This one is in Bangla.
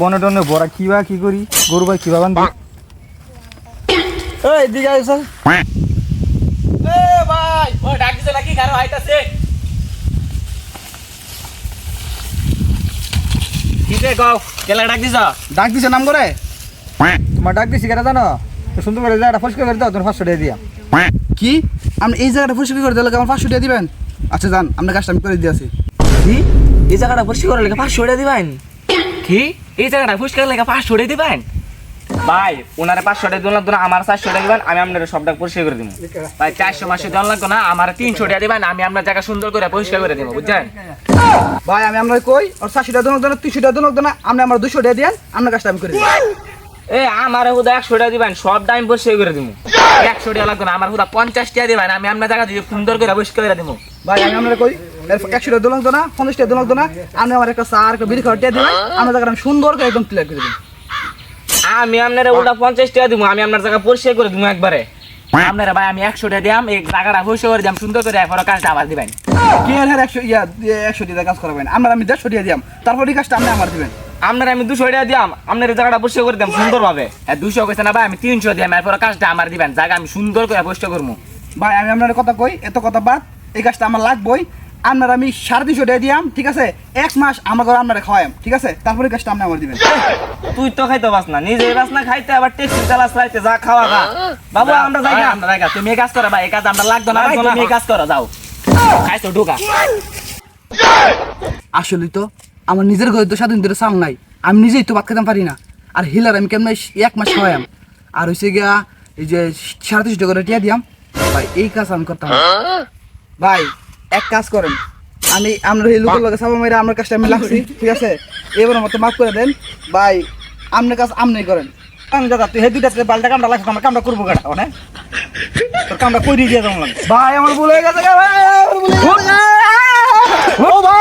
বনে টনে বড়া কিবা কি করি? গরু ভাই কিবা বান্ধি? এই দিকে আইস এ ভাই ও ডাক দিছে নাকি? কারও আইতাছে। কি রে গাও কেলা ডাক দিছ ডাক দিছে নাম করে? তোমার ডাক দিছি কেন জানো? তো সুন্দর করে জায়গাটা পরিষ্কার করে দাও তুমি পাঁচশো টাকা দিয়া। কি? আপনি এই জায়গাটা পরিষ্কার করে দিলে আমার পাঁচশো টাকা দিবেন? আচ্ছা যান আপনার কাজটা আমি করে দিয়েছি কি? এই জায়গাটা পরিষ্কার করে লেগে পাঁচশো টাকা দিবেন? কি? এই জায়গাটা পরিষ্কার লেগে পাঁচশো টাকা দিবেন? ভাই ওনারে পাঁচশো টাকা দিলাম না আমার চারশো টাকা দিবেন আমি আপনার সবটা পরিষ্কার করে দিব ভাই চারশো পাঁচশো দেওয়া লাগতো না আমার তিনশো টাকা দিবেন আমি আপনার জায়গা সুন্দর করে পরিষ্কার করে দিব বুঝছেন? ভাই আমি আপনার কই আর চারশো টাকা দোনো দোনো তিনশো টাকা দোনো দোনো আপনি আমার দুশো টাকা দিয়েন আপনার কাজটা আমি করে দিই এ আমার হুদা একশো টাকা দিবেন সব টাইম পরিষ্কার করে দিব একশো টাকা লাগতো না আমার হুদা পঞ্চাশ টাকা দিবেন আমি আপনার জায়গা দিয়ে সুন্দর করে পরিষ্কার করে দিব ভাই আমি আপনার কই একশো টাকা দোনো দোনা পঞ্চাশ টাকা দোনো দোনা আপনি আমার একটা সার একটা বিড়ি খাওয়া দিবেন আপনার জায়গাটা আমি সুন্দর করে একদম ক্লিয়ার করে দিন আমি আপনার উল্টা পঞ্চাশ টাকা দিব আমি আপনার জায়গা পরিষ্কার করে দিব একবারে। আপনারা ভাই আমি একশো টাকা দিলাম এই জায়গাটা পরিষ্কার করে দিলাম সুন্দর করে এরপর কাজটা আবার দিবেন। কি আর হ্যাঁ একশো ইয়া একশো টাকা কাজ করাবেন? আপনার আমি দেড়শো টাকা তারপর এই কাজটা আপনি আমার দিবেন। আপনার আমি দুশো টাকা দিলাম আপনার এই জায়গাটা পরিষ্কার করে দিলাম দুশো কইছে না ভাই আমি তিনশো দিলাম এরপর কাজটা আমার দিবেন জায়গা আমি সুন্দর করে পরিষ্কার করব ভাই আমি আপনার কথা কই এত কথা বাদ এই কাজটা আমার লাগবই। আপনার আমি সাড়ে তিনশো টাকা দিয়াম ঠিক আছে? এক মাস আমার ঘরে আপনারা খাওয়াম ঠিক আছে? তারপরে কাজটা আপনি আমার দিবেন। তুই তো খাইতে পাস না নিজে বাস না খাইতে আবার টেস্টি চালাস খাইতে যা খাওয়া খা। বাবু আমরা যাই আমরা যাই তুমি এই কাজ করো ভাই এই কাজ আমরা লাগতো না তুমি এই কাজ করো যাও। খাইছো ঢোকা। আসলে তো আমার নিজের ঘরে তো স্বাধীন ধরে চাল নাই আমি নিজেই তো ভাত খেতে পারি না। আর হিলার আমি কেমন এক মাস খাওয়াইম। আর হয়েছে গিয়া এই যে সাড়ে তিনশো টাকা টিয়া দিয়াম। ভাই এই কাজ আমি করতাম না। ভাই এক কাজ করেন আমি আমরা এই লোকের লগে সাবা মাইরা আমার কাজটা আমি লাগছি ঠিক আছে এবার মতো মাফ করে দেন ভাই আপনার কাজ আমনি করেন কারণ দাদা তুই হে দুইটা ছেলে বালটা কামড়া লাগছে আমার কামড়া করব কেটা মানে তোর কামড়া কই দিয়ে যাব ভাই আমার ভুল হয়ে গেছে ভাই ও ভাই